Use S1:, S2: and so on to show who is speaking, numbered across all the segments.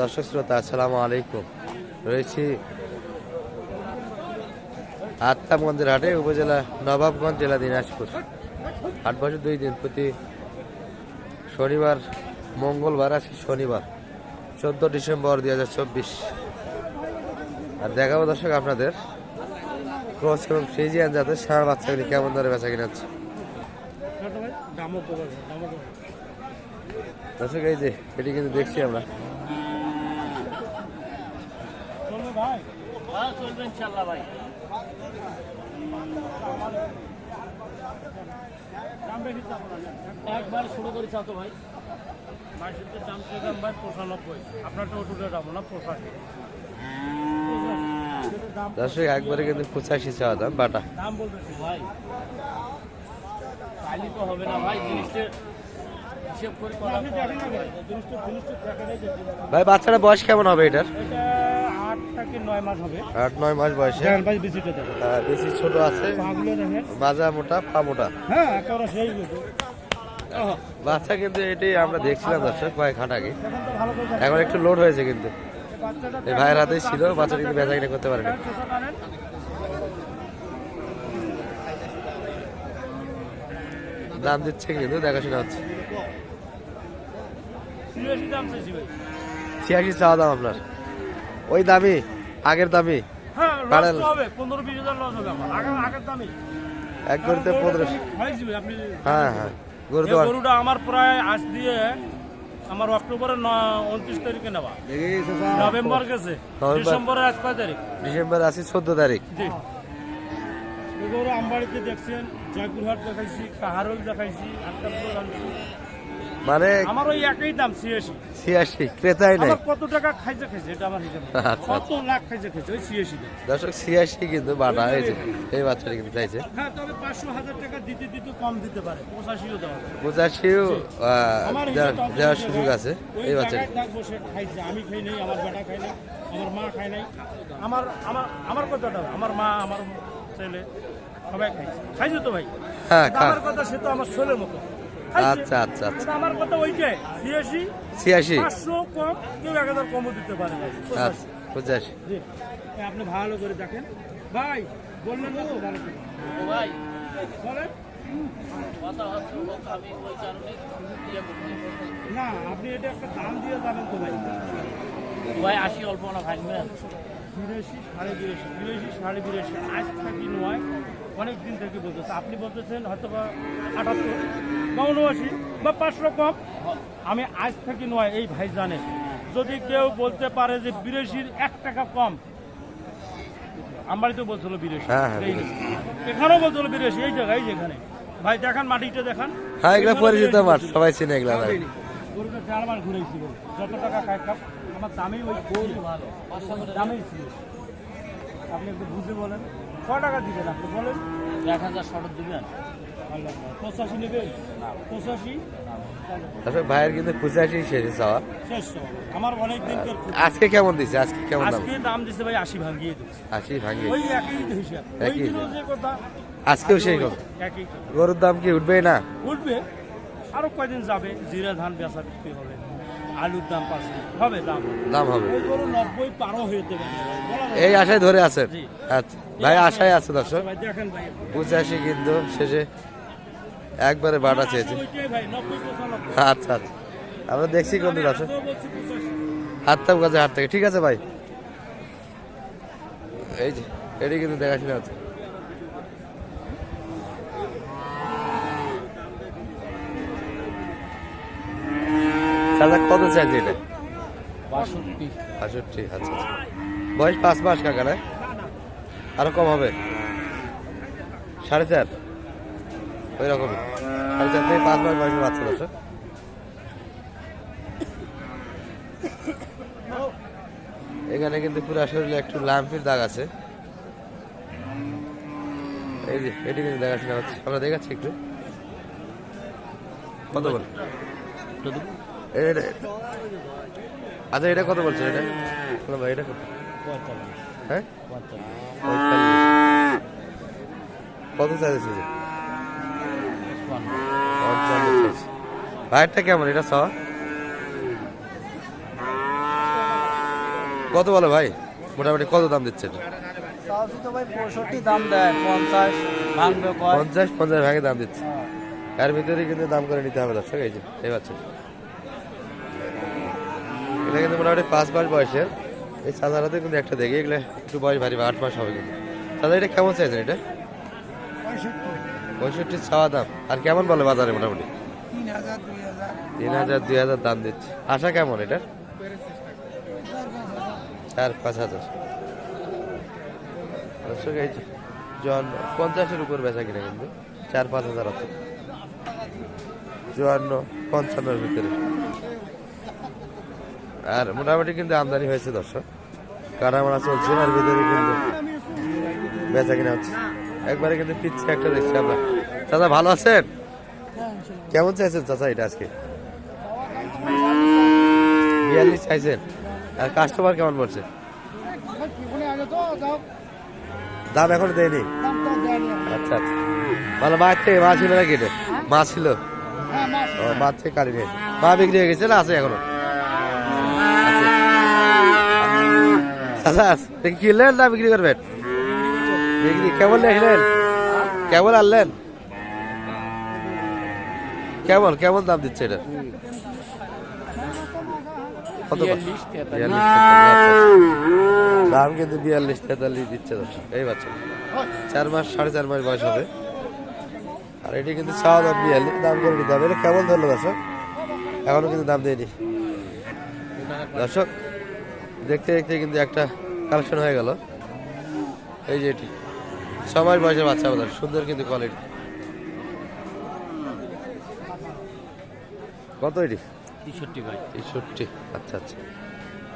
S1: দর্শক শ্রোতা আসসালামু আলাইকুম। রয়েছি আত্মামগঞ্জের হাটে উপজেলা নবাবগঞ্জ জেলা দিনাজপুর। হাট বছর দুই দিন প্রতি শনিবার মঙ্গলবার আছে শনিবার চোদ্দ ডিসেম্বর দুই হাজার চব্বিশ। আর দেখাবো দর্শক আপনাদের ক্রস এবং ফ্রিজিয়ান জাতের ষাঁড় বাচ্চাগুলি কেমন ধরে বেচা কিনা হচ্ছে। দর্শক এই যে এটি কিন্তু দেখছি আমরা।
S2: চলবে ইনশাল্লাহ ভাই। একবার শুরু করে চাও তো ভাই। মাসিতে দাম চেয়েছিলাম ভাই? পঁচানব্বই। আপনারটা ওটুকু দাম না? পঁচাশি।
S1: দর্শক একবারে কিন্তু পঁচাশি চাওয়া দাম বাটা।
S2: দাম বলতেছি ভাই। তাইলে তো হবে না ভাই জিনিসটা
S1: ভাই বাচ্চাটা বয়স কেমন হবে এটার?
S2: এটা আট নয় মাস
S1: বয়সে। আহ, বেশি ছোট আছে। মাজা মোটা পা মোটা।
S2: হ্যাঁ
S1: বাচ্চা কিন্তু এটি আমরা দেখছিলাম দর্শক কয়েক হাট আগে।
S2: এখন
S1: একটু লোড হয়েছে কিন্তু। এই ভাইয়ের হাতেই ছিল বাচ্চাটা কিন্তু বেচা কিনা করতে পারেনি। দাম দিচ্ছে কিন্তু দেখাশোনা হচ্ছে।
S2: ছিয়াশি
S1: চাওয়া দাম আপনার। ওই দামি? আগের দামি?
S2: হ্যাঁ পনেরো
S1: এক গরুতে হ্যাঁ হ্যাঁ গরু
S2: গরুটা আমার প্রায় আজ দিয়ে আমার অক্টোবরের উনত্রিশ তারিখে নেওয়া। নভেম্বর গেছে। ডিসেম্বরের আজ কয় তারিখ?
S1: ডিসেম্বর চোদ্দ তারিখ।
S2: জি। গরু আমবাড়িতে দেখছেন জয়পুরহাট দেখাইছি কাহারল দেখাইছি আনছি।
S1: মানে
S2: আমার ওই একই দাম ছিয়াশি।
S1: ছিয়াশি ক্রেতাই নাই।
S2: কত টাকা খাইছে খাইছে এটা আমার হিসাব
S1: আচ্ছা,
S2: কত লাখ খাইছে খাইছে ওই ছিয়াশি
S1: দর্শক ছিয়াশি কিন্তু বাটা হয়েছে এই বাচ্চাটা কিন্তু চাইছে।
S2: হ্যাঁ তবে পাঁচশো হাজার টাকা দিতে দিতে কম দিতে পারে পঁচাশিও দেওয়া।
S1: পঁচাশিও দেওয়ার সুযোগ আছে এই বাচ্চাটা
S2: থাকব খাইছে আমি খাই নাই আমার বেটা খাই নাই আমার মা খাই নাই। আমার আমার আমার কথাটা আমার মা আমার ছেলে সবাই খাইছে। খাইছে তো ভাই।
S1: হ্যাঁ
S2: কথা সে তো আমার ছেলের মতো।
S1: আচ্ছা আচ্ছা আচ্ছা।
S2: আমার কথা ওইটাই ছিয়াশি
S1: ছিয়াশি?
S2: পাঁচশো কম কেউ এক হাজার কমও দিতে পারে ভাই
S1: আচ্ছা পঁচাশি।
S2: জি। আপনি ভালো করে দেখেন। ভাই বললেন না তো ভালো করে। ভাই। বলেন। না আপনি এটা একটা দাম দিয়ে যাবেন তো ভাই।
S3: ভাই আশি অল্প না ভাঙবেন
S2: বিরাশি সাড়ে বিরাশি বিরাশি সাড়ে বিরাশি আজ থাকি নয় অনেক দিন থেকে বলতেছে। আপনি বলতেছেন হয়তো বা আটাত্তর বা উনআশি বা পাঁচশো কম। আমি আজ থাকি নয় এই ভাই জানে। যদি কেউ বলতে পারে যে বিরাশির এক টাকা কম আমারই তো বলছিল বিরাশি।
S1: হ্যাঁ, হ্যাঁ।
S2: এখানেও বলছিল বিরাশি এই জায়গায় এই যেখানে। ভাই দেখান মাটিটা দেখান।
S1: হ্যাঁ এগুলো পরিচিত
S2: 82
S1: মাঠ সবাই চিনে এগুলা ভাই।
S2: গরুটা চারবার ঘুরেছি যত টাকা খাই খাপ আমার দামেই ওই গরু ভালো। দামেই ছিল। আপনি একটু বুঝে বলেন। ক টাকা দিবেন আপনি বলেন?
S3: এক হাজার শরৎ দিবেন।
S2: পঁচাশি নেবেন? পঁচাশি?
S1: ভাইয়ের কিন্তু পঁচাশি শেষে চাওয়া
S2: শেষ আমার অনেক দিন
S1: আজকে কেমন দিছে? আজকে কেমন দাম?
S2: আজকে দাম দিচ্ছে ভাই আশি ভাঙিয়ে দিচ্ছে।
S1: আশি ভাঙি
S2: ওই একই হিসাব। ওই
S1: একই
S2: কথা
S1: আজকেও সেই কথা।
S2: একই
S1: গরুর দাম কি উঠবে না?
S2: উঠবে। আরও কয়দিন যাবে? জিরা ধান বেচা বিক্রি হবে। আলুর দাম পাচ্ছে হবে দাম?
S1: দাম হবে।
S2: নব্বই হয়ে পারে। না।
S1: এই আশায় ধরে আছেন আচ্ছা। ভাই আশায় আছে দর্শক।
S2: দেখেন ভাই।
S1: পঁচাশি কিন্তু শেষে। একবারে বাটা চেয়েছে। আচ্ছা আচ্ছা। আমরা দেখছি কোন দিন আছে হাততাম কাছে হাত থেকে। ঠিক আছে ভাই। এই যে এটি কিন্তু দেখাশোনা হচ্ছে। চাচা কত চাইছে এটা
S3: বাষট্টি।
S1: আচ্ছা আচ্ছা। বয়স পাঁচ মাস কাকা না? আরও কম হবে? সাড়ে চার? ওই রকমই সাড়ে চার থেকে পাঁচ মাস বয়সের বাচ্চা দর্শক এখানে কিন্তু পুরো শরীরে একটু লাম্পির দাগ আছে। এই যে এটি কিন্তু দেখাশোনা হচ্ছে। আমরা দেখাচ্ছি একটু। কত বল? এটা- আচ্ছা এটা কত বলছে এটা? বলো ভাই এটা কত? হ্যাঁ? কত চাইছে ভাইয়েরটা কেমন? এটা ছ কত বলো ভাই? মোটামুটি কত দাম
S3: দেয় পঞ্চাশ
S1: পঞ্চাশ ভাগে দাম দিচ্ছে। এর ভিতরে কিন্তু দাম করে নিতে হবে দর্শক এই যে এই বাচ্চা এটা কিন্তু মোটামুটি পাঁচ মাস বয়সের। এই সাধারণত কিন্তু একটা দেখি, এগুলো একটু বয়স ভারী, আট মাস হবে কিন্তু। দাদা এটা কেমন চাইছেন এটা? পঁয়ষট্টি। ছাওয়া দাম। আর কেমন বলে বাজারে মোটামুটি? তিন হাজার, দুই হাজার দাম দিচ্ছে। আশা কেমন এটা চার, পাঁচ হাজার। দর্শক জন পঞ্চাশের উপর বেচা কিনা কিন্তু। চার, পাঁচ হাজার আছে। চুয়ান্ন পঞ্চান্নর ভিতরে। আর মোটামুটি কিন্তু আমদানি হয়েছে, দর্শক। কাটামারা চলছে আর ভিতরে কিন্তু বেচা কিনা হচ্ছে। একবারে কিন্তু পিচ্ছে একটা দেখছি আমরা। চাচা, ভালো আছেন? কেমন চাইছেন চাচা এটা আজকে? বিয়াল্লিশ চাইছেন। আর কাস্টমার কেমন বলছে? দাম এখন দেয়নি? আচ্ছা আচ্ছা। ভালো মাছ থেকে মাছ ছিল নাকি এটা? মাছ ছিল? মাছ থেকে কাটি নিয়েছে মা বিক্রি হয়ে গেছে না আছে এখনও? দেখি কিনলেন না বিক্রি করবেন? বিক্রি কেমন লেখলেন কেমন আনলেন? কেমন কেমন দাম দিচ্ছে এটা? আচ্ছা, আচ্ছা। দাম কিন্তু বিয়াল্লিশ তেতাল্লিশ দিচ্ছে দর্শক এই বাচ্চা। চার মাস সাড়ে চার মাস বয়স হবে। আর এটি কিন্তু চাওয়া দাম বিয়াল্লিশ দাম করে নিতে হবে। এটা কেমন ধরলো দর্শক? এখনও কিন্তু দাম দেয়নি। দর্শক দেখতে দেখতে কিন্তু একটা কালেকশন হয়ে গেল। এই যে এটি। ছ মাস বয়সের বাচ্চা আমাদের সুন্দর কিন্তু কোয়ালিটি কত এটি?
S3: তেষট্টি ভাই।
S1: তেষট্টি আচ্ছা আচ্ছা।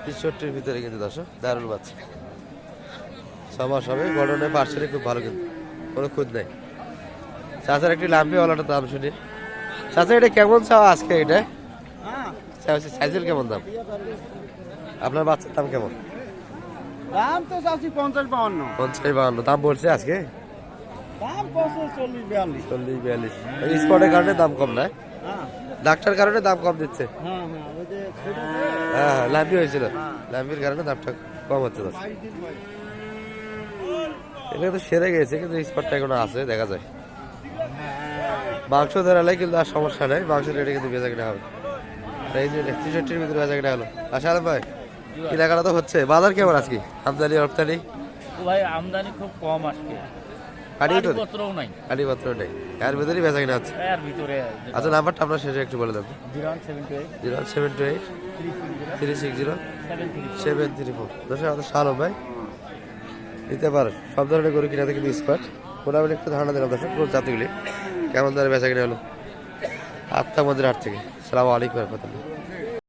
S1: তেষট্টির ভিতরে কিন্তু দর্শক দারুণ বাচ্চা। ছ মাস হবে গঠনে পার্সেলে খুব ভালো কিন্তু কোনো খুঁজ নাই। চাচার একটি লাম্পিওয়ালাটা দাম শুনি। চাচা এটা কেমন চাও আজকে এটা? সাইজের কেমন দাম? আপনার বাচ্চার দাম কেমন?
S2: দাম তো চাচ্ছি পঞ্চাশ বাউন্ন
S1: পঞ্চাশ বাহান্ন দাম বলছে আজকে?
S2: দাম পঞ্চাশ চল্লিশ বিয়াল্লিশ।
S1: চল্লিশ বিয়াল্লিশ। স্পটের কারণে দাম কম না?
S2: হ্যাঁ।
S1: ডাক্তার কারণে দাম কম দিচ্ছে?
S2: হ্যাঁ হ্যাঁ
S1: হ্যাঁ হ্যাঁ লাম্পি হয়েছিল। লাম্পির কারণে দামটা কম হচ্ছে এটা তো সেরে গেছে কিন্তু স্পটটা এখনও আছে দেখা যায়। মাংস ধরালে কিন্তু আর সমস্যা নেই। মাংস রেটে কিন্তু বেচা কিনা হবে। এই যে তেষট্টির ভিতরে বেচা কিনা হলো। আলম ভাই। কেনাকাটা তো হচ্ছে? বাজার কেমন আজকে? আমদানি রপ্তানি?
S3: ভাই আমদানি খুব কম আজকে। নাই।
S1: এর ভিতরেই বেচা কিনা
S3: এর ভিতরে
S1: আচ্ছা নাম্বারটা আপনার শেষে একটু বলে দেবো।
S3: Zero seven two eight.
S1: Seven two eight. Three six zero.
S3: Seven three
S1: four. দশ ভাই নিতে পারেন। সব ধরনের গরু কিনা থেকে স্পাট মোটামুটি একটু ধারণা দিলাম দর্শক পুরো জাতিগুলি কেমন ধরে বেচা কিনা হলো? আটটা মন্দির হাট থেকে। সালাম আলাইকুম রহমতুল্লাহ।